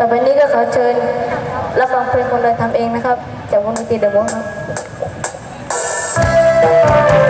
ต่อไปนี้ก็ขอเชิญรับฟังเพลงคนเดินทำเองนะครับ จากวงดนตรีเดอะมงครับ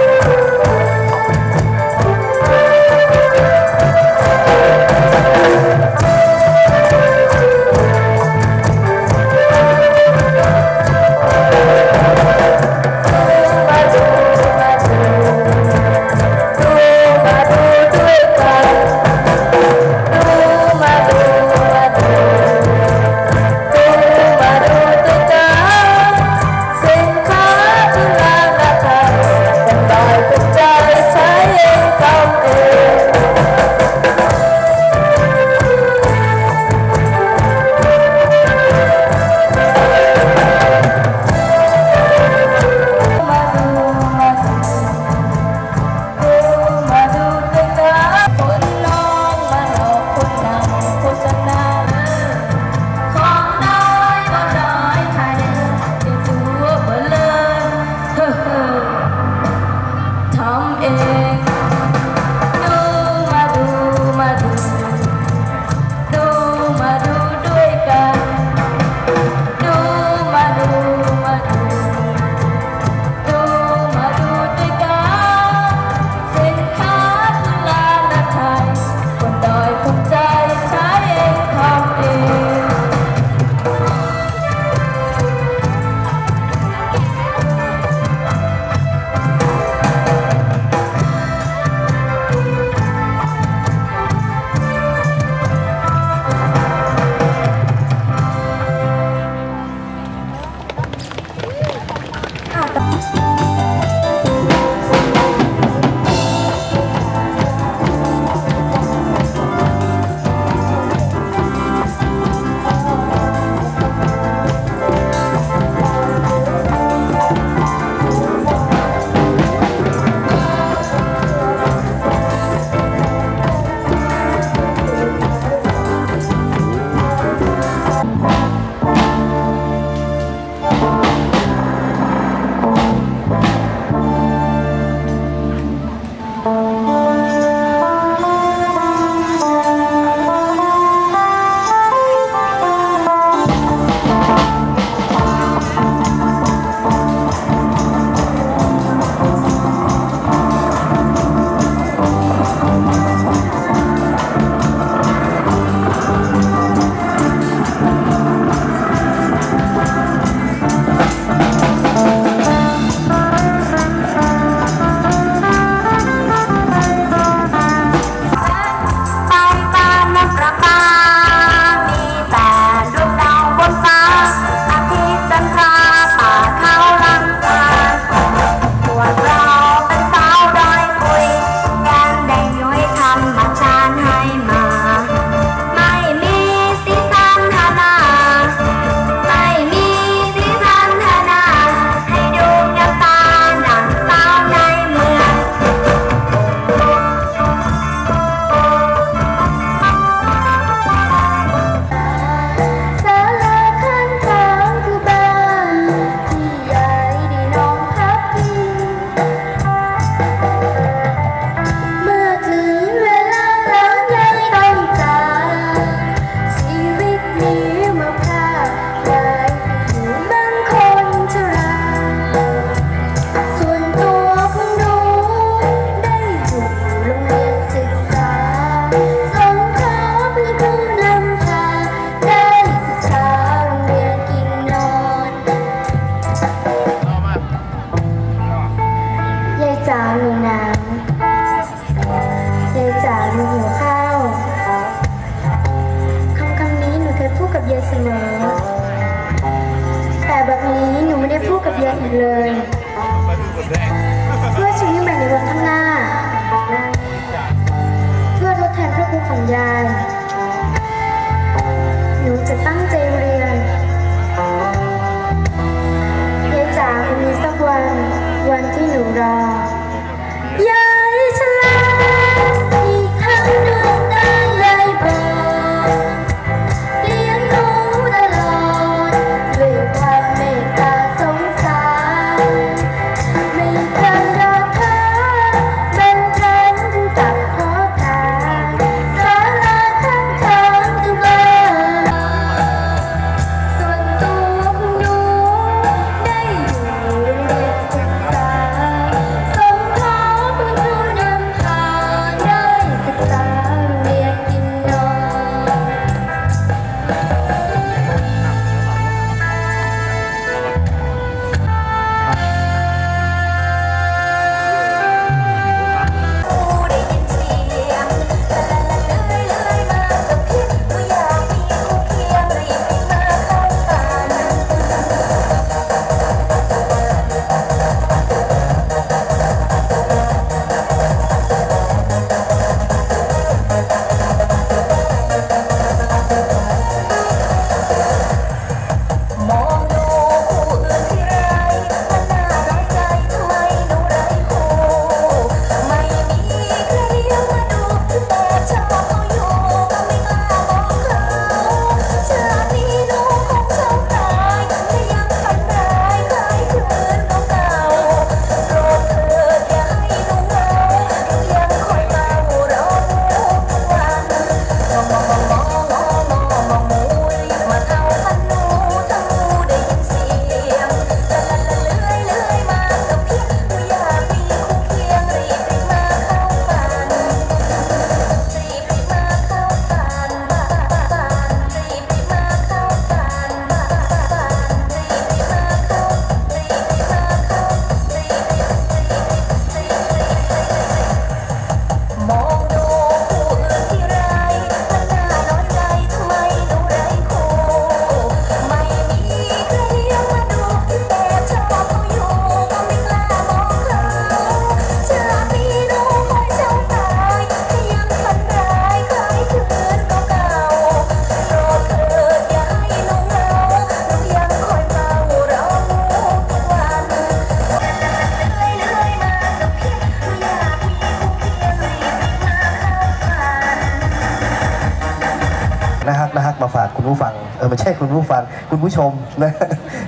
ฟังคุณผู้ชมนะ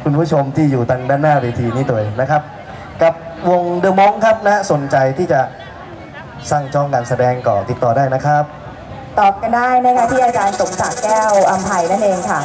คุณผู้ชมที่อยู่ทางด้านหน้าเวทีนี้ตัวนะครับ กับวงเดอะมองครับนะสนใจที่จะสร้างจองการแสดงก่อติดต่อได้นะครับ ตอบกันได้นะคะที่อาจารย์สมศักดิ์แก้วอัมภัยนั่นเองค่ะ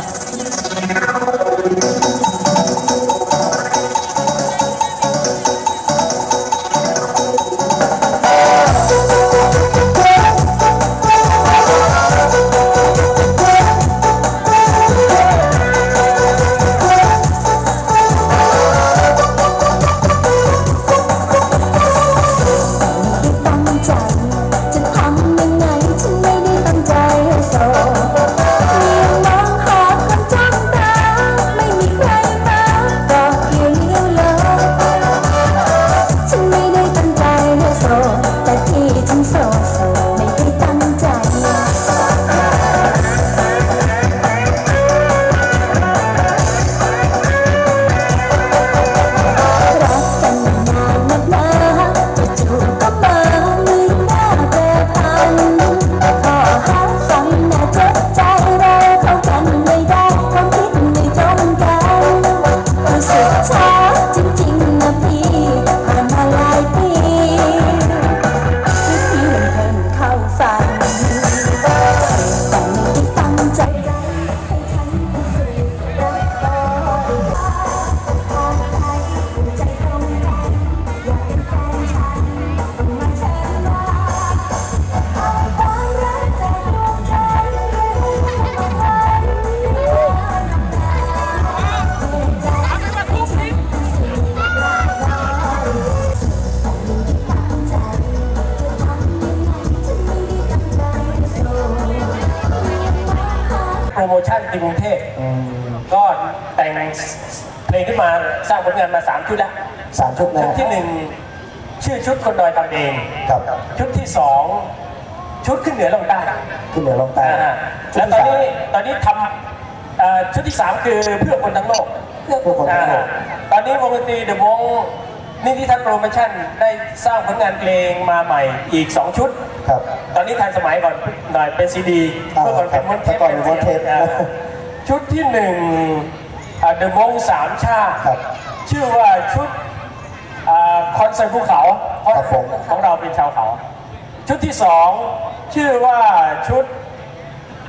นะชุดที่หนึ่งชื่อชุดคนดอยทำเองครับชุดที่สองชุดขึ้นเหนือลงใต้ขึ้นเหนือลงใต้อ่าชุดแล้วตที่อนสามนี้ตอนนี้ทำเอ่อชุดที่สามคือเพื่อคนทั้งโลกเพื่อคนทั้งโลกอ่าตอนนี้วงดนตรีเดอะวงนี่ที่ท่านโปรโมชั่นได้สร้างผลงานเพลงมาใหม่อีก 2 ชุด ครับ ตอนนี้ทันสมัยก่อนหน่อยเป็นซีดีอ่าเมื่อก่อนเป็นม้วนเทปแต่ก่อนเป็นม้วนเทปอ่าชุดที่หนึ่งเดอะวงสามชาติครับชื่อว่าชุดอ่า คอนเสิร์ตภูเขาเพราะครับผม ของเราเป็นชาวเขา ชุดที่สองชื่อว่าชุด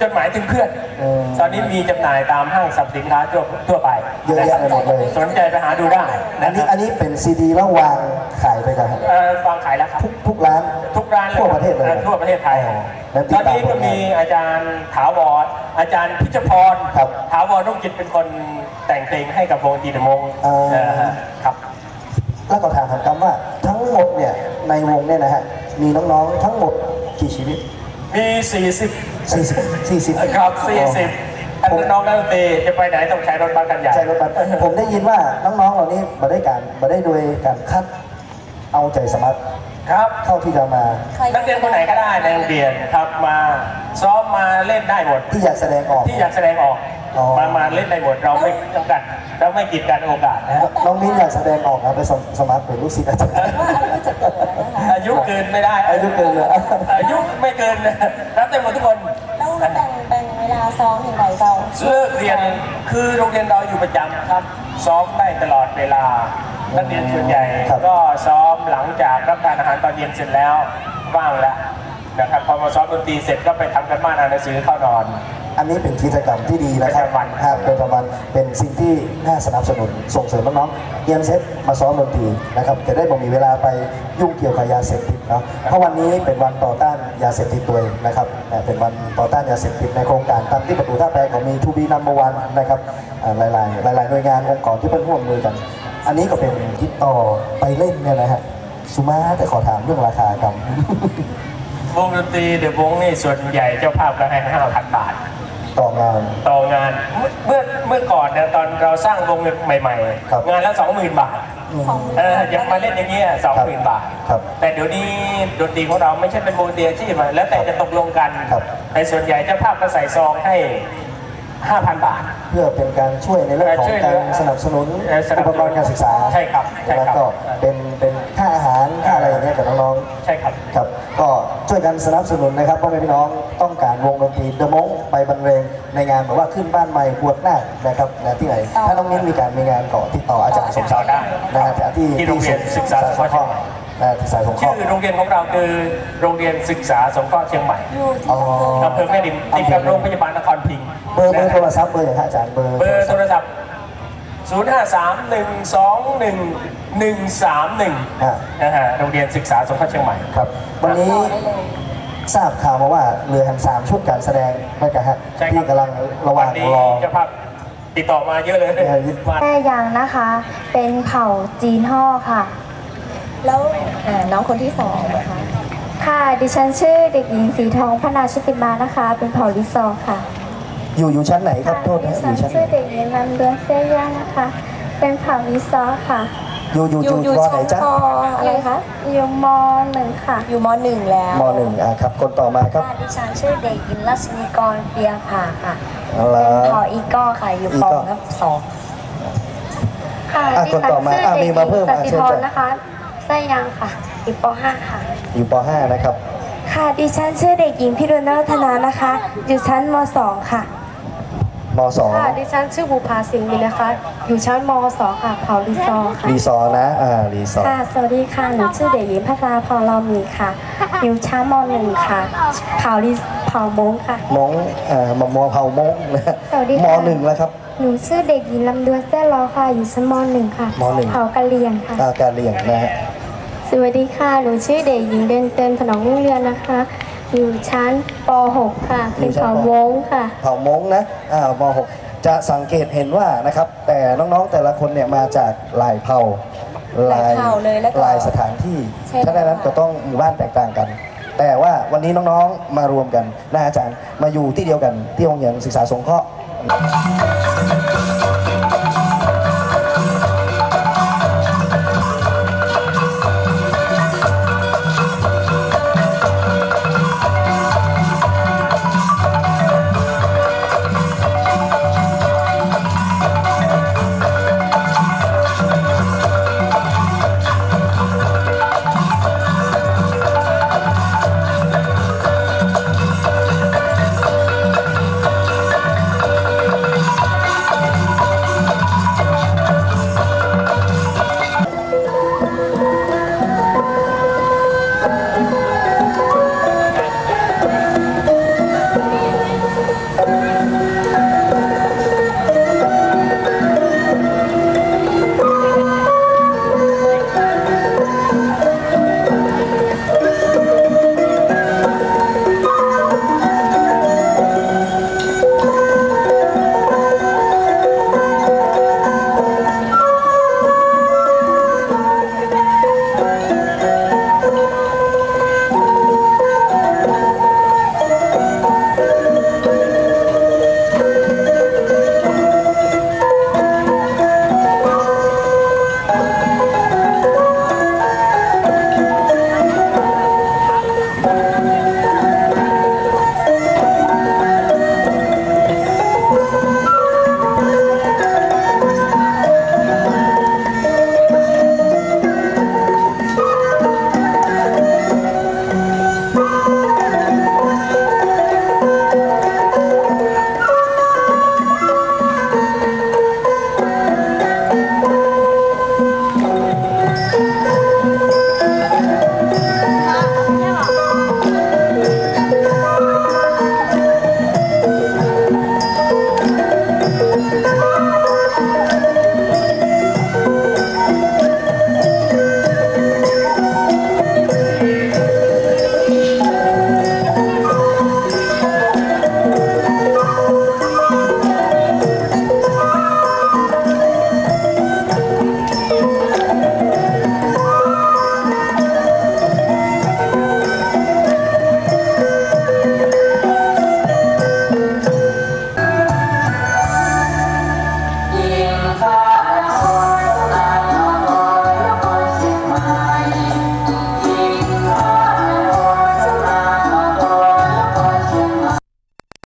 จดหมายถึงเพื่อนอืมตอนนี้มีจำหน่ายตามห้างสรรพสินค้าทั่วทั่วไปเยอะแยะไปหมดเลย สนใจไปหาดูได้อันะนคนี้รับอันนี้เป็นซีดีแล้ววางขายไปกันครับเอ่อวางขายแล้วครับ ทุกทุกร้าน ทุกร้านเลยทั่วประเทศเลยอ่อทั่วประเทศไทยอ๋อแล้วติตดอนตามนี้ก็ผลงานมีอาจารย์ถาวรอาจารย์พิชพรครับถาวรนุ่งจิตเป็นคนแต่งเพลงให้กับวงตีนมงอ่า เออฮะครับ แล้วก็ถามถามคำว่าทั้งหมดเนี่ยในวงเนี่ยนะฮะมีน้องๆทั้งหมดกี่ชีวิต มี 40 40 40ครับ 40ท่านน้องนักดนตรีจะไปไหนต้องใช้รถบัสกันใหญ่ใช่รถบัสผมได้ยินว่าน้องๆเหล่านี้มาได้การมาได้โดยการคัดเอาใจสมัคร ครับเข้าที่จะมานักเรียนคนไหนก็ได้ในโรงเรียนครับมาซ้อมมาเล่นได้หมด ที่อยากแสดงออก ที่อยากแสดงออกอ๋อ มามาเล่นได้หมดเราไม่จำกัดเราไม่กีดกันโอกาสนะฮะน้องมิ้นอยากแสดงออกนะไปสมสมัครเป็นลูกศิษย์อาจารย์อายุเกินไม่ได้ อายุเกินเลยอายุไม่เกินนะรับได้หมดทุกคน แล้วแบ่งแบ่งเวลาซ้อมอย่างไรเจ้า เลิกเรียนคือโรงเรียนเราอยู่ประจำครับ ซ้อมได้ตลอดเวลา นักเรียนส่วนใหญ่ครับ ก็ซ้อมหลังจากรับประทานอาหารตอนเย็นเสร็จแล้วว่างแล้วนะครับพอมาซ้อมดนตรีเสร็จก็ไปทำกันบ้านอ่านหนังสือเข้านอน อันนี้เป็นกิจกรรมที่ดีนะครับเป็นรางวัลครับเป็นรางวัลเป็นสิ่งที่น่าสนับสนุนส่งเสริมน้องๆเรียนเซตมาซ้อมดนตรีนะครับจะได้บ่มีเวลาไปยุ่งเกี่ยวกับยาเสพติดเนาะเพราะวันนี้เป็นวันต่อต้านยาเสพติดตัวเองนะครับแต่เป็นวันต่อต้านยาเสพติดในโครงการตามที่ประตูท่าแพของมีทูบีนัมเบอร์วันนะครับอ่าหลายๆหลาย ๆ หน่วยงานองค์กรที่เพิ่นร่วมมือกัน อันนี้ก็เป็นติดต่อไปเล่นเนี่ยนะฮะสุมาแต่ขอถามเรื่องราคาครับ วงดนตรีเดอะวงนี่ส่วนใหญ่เจ้าภาพก็ให้ห้าพันบาท ต่องาน ต่องานเมื่อเมื่อก่อนเนี่ยตอนเราสร้างวงใหม่ครับๆ งานละสองหมื่นบาทเออยังมาเล่นอย่างเงี้ยสองหมื่นบาท ครับแต่เดี๋ยวนี้ดนตรีของเราไม่ใช่เป็นวงเดียวที่มาแล้วแต่จะตกลงกัน ครับ แต่ส่วนใหญ่เจ้าภาพก็ใส่ซองให้ 5,000 บาท เพื่อเป็นการช่วยในเรื่องของช่วยเหลืกาอรสนับสนุนเอ่อสนัอุบปสนุนกรณ์การศึกษาใช่ครับใช่ครับแล้วก็เป็นเป็นค่าอาหารค่าอะไรอย่างเงี้ยกับน้องใช่ครับๆครับก็ช่วยกันสนับสนุนนะครับพ่อแม่พี่น้องต้องการวงดนตรีเดอะมงไปบรรเลงในงานแบบว่าขึ้นบ้านใหม่บวชหน้านะครับนะที่ไหนถ้าน้องมิ้นมีการมีงานก่อติดต่ออาจารย์สมศักดิ์ได้นะฮะที่ที่โรงเรียนศึกษาสงเคราะ ห์เชียงใหม่นะที่สายสงเคราะชื่ห์อโรงเรียนของเราคือโรงเรียนศึกษาสงเคราะห์เชียงใหม่อ๋ออำเภอแม่ริมติดกับโรงพยาบาลนครพิงค์เบอร์เบอร์โทรศัพท์เบอร์อย่างฮะอาจารย์เบอร์เบอร์โทรศัพท์ 0 5 3 1 2 1 1 3 1อ่านะฮะโรงเรียนศึกษาสงเคราะห์เชียงใหม่ ครับ วันนี้ทราบข่าวมาว่าเรือแฮมสามชุดการแสดงนะครับฮะใช่ครับที่กำลังระหวัว่านงนี้รอ เจ้าภาพติดต่อมาเยอะเลยเออมาแม่ยังนะคะ เป็นเผ่าจีนห่อค่ะ แล้วอ่าน้องคนที่สองนะคะ ค่ะ ดิฉันชื่อเด็กหญิงสีทองพนาชุติมานะคะ เป็นเผ่าลิซอร์ค่ะอยู่อยู่ชั้นไหนครับโทษดินะอฉันยู่ชั้นไหนชื่อเด็กหญิงลำเดือนเซียย่านะคะ เป็นเผ่าลิซอร์ค่ะอยู่อยู่อยู่อยู่ปอชั้ไหนนจ๊ะปอะไรคะ อยู่มหนึ่งค่ะอยู่มหนึ่งแล้วมหนึ่งอะครับ คนต่อมาครับค่ะดิฉันชื่อเด็กหญิงรัชนีกรเปียค่ะค่ะ เอาเป็ละนเผ่าอีกอค่ะ อยู่อีปกออครับสอง ค่ะอะดิคนฉันต่อมาชื่ออะเด็กมีหญิมางเพิ่มสัอะสิเชิญธรจ้ะ นะคะ ไส้ยังค่ะอยู่ปห้าค่ะ อยู่ปห้านะครับ ค่ะ ดิฉันชื่อเด็กหญิงพิรุณวัฒนานะคะ อยู่ชั้นมสองค่ะมสองค่ะดิฉันชื่อบุภาสิงห์มินนะคะ อยู่ชั้นมสองค่ะเผารีซอร์ค่ะ รีซอร์นะ อ่า รีซอร์ค่ะ สวัสดีค่ะ หนูชื่อเด็กหญิงพัทราพรเรามีค่ะ อยู่ชั้นมหนึ่งค่ะเผารีเผามงค่ะ มงเอ่อมมอเผามงนะฮะสวัสดีมค่ะหนึ่งแล้วครับ หนูชื่อเด็กหญิงลำดวนแซ่ล้อค่ะ อยู่ชั้นมหนึ่งค่ะมหนึ่ง เผากะเหรียงค่ะ อาการเรียงนะฮะ สวัสดีค่ะ หนูชื่อเด็กหญิงเดนเต็นถนอมรุ่งเรืองนะคะ อยู่ชั้นป .6 ค่ะเป็นเผามงค่ะ เผ่ามงนะอ่ามหกจะสังเกตเห็นว่านะครับ แต่น้องๆแต่ละคนเนี่ยมาจากหลายเผ่าหลายเผ่าเลยแล้วก็หลายสถานที่ใช่ฉะนั้นก็ต้องหมู่บ้านแตกต่างกัน แต่ว่าวันนี้น้องๆมารวมกันนะอาจารย์มาอยู่ที่เดียวกันที่โรงเรียนศึกษาสงเคราะห์